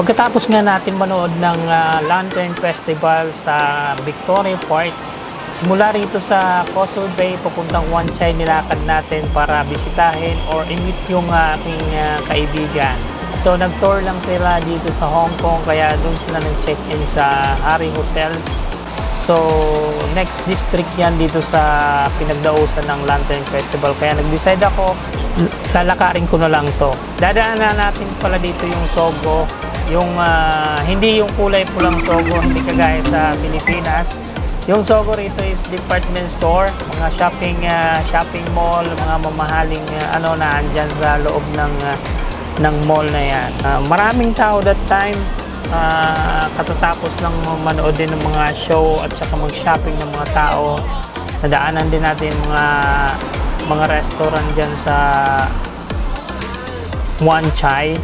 Pagkatapos nga natin manood ng ah, Lantern Festival sa Victoria Park, simula rito sa Causeway Bay, papuntang Wan Chai nilakad natin para bisitahin or i-meet yung ah, aking ah, kaibigan. So nag-tour lang sila dito sa Hong Kong kaya doon sila nag-check-in sa Hari Hotel. So next district yan dito sa pinagdausan ng Lantern Festival kaya nag-decide ako lalakarin ko na lang to. Dadaanan natin pala dito yung Sogo, yung ah, hindi yung kulay pulang Sogo, hindi kagaya sa Pilipinas. Yung Sogo rito is department store, mga shopping ah, shopping mall, mga mamahaling ah, ano na andyan sa loob ng ah, ng mall na yan. Ah, maraming tao that time ah, katatapos ng manood din ng mga show at saka mag-shopping ng mga tao. Nadaanan din natin mga mga restaurant dyan sa Wan Chai.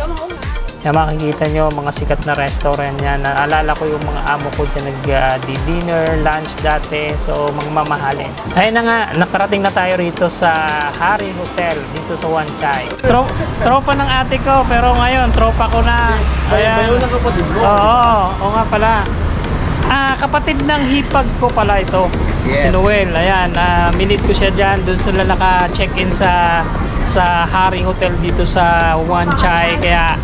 Kaya makikita nyo mga sikat na restaurant yan. Naalala ko yung mga amo ko dyan nag-dinner, lunch dati. So, mga mamahalin. Ayun na nga, nakarating na tayo rito sa Hari Hotel dito sa Wan Chai. Tro- tropa ng ate ko, pero ngayon, tropa ko na. Ayan. Bayo lang kapatid mo. Oo, oo nga pala. Ah, kapatid ng hipag ko pala ito. Si Yes. Noel. Ayan, ah, minute ko siya diyan. Doon sila naka-check-in sa sa Hari Hotel dito sa Wan Chai. Kaya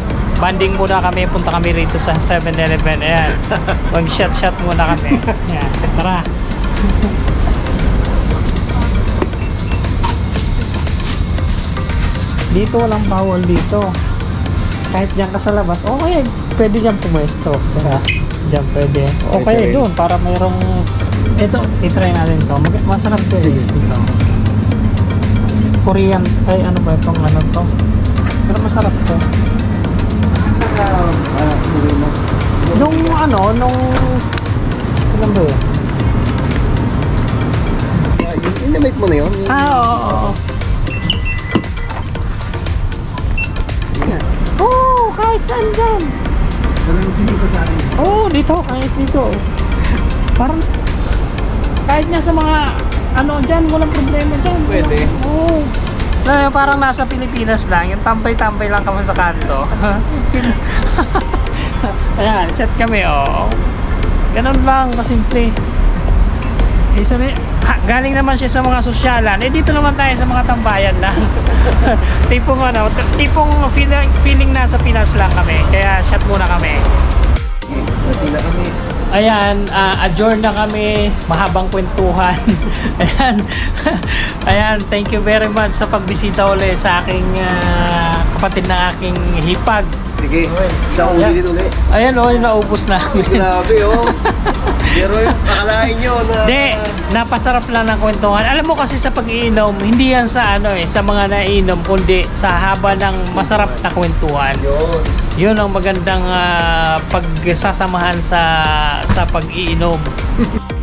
banding muna kami, punta kami rito sa 7-Eleven. Ayan. Mag-shot-shot muna kami. Ayan, tara. Dito walang bawal dito kahit dyan ka sa labas, okay, pwede dyan pumwesto. Kaya dyan pwede. O Pwede kaya rin. doon, para mayroong... Ito, itry natin to. Mag- masarap to eh. Ito. Korean, ay ano ba itong ano to? Pero masarap to. Ah, ah, hindi mo. Nung ano, nung... Ano ba yun? Ah, yung Inimate mo na yun. Ah, oo, oo, oo. Yan. Oo, kahit saan dyan. Walang sa akin. Oo, dito, kahit dito. Parang, kahit nga sa mga, ano dyan, walang problema dyan. Pwede. Oo. Na, parang nasa Pilipinas lang, yung tampay-tampay lang kami sa kanto. Ayan, set kami, oo. Ganun lang, kasimple. Isa na, ha, galing naman siya sa mga sosyalan. Eh, dito naman tayo sa mga tambayan lang. tipong ano, tipong feeling, feeling nasa Pinas lang kami. Kaya shot muna kami. Kami. Ayan, uh, adjourn na kami. Mahabang kwentuhan. Ayan. Ayan, thank you very much sa pagbisita uli sa aking ah, kapatid ng aking hipag. Sige, sa uli din uli. Ayan o, naubos namin. Grabe oh. Pero akalain nyo na... Hindi, napasarap lang ng kwentuhan. Alam mo kasi sa pag-iinom, hindi yan sa ano eh, sa mga naiinom, kundi sa haba ng masarap na kwentuhan. Yun. Yun ang magandang ah, pagsasamahan sa sa pag-iinom.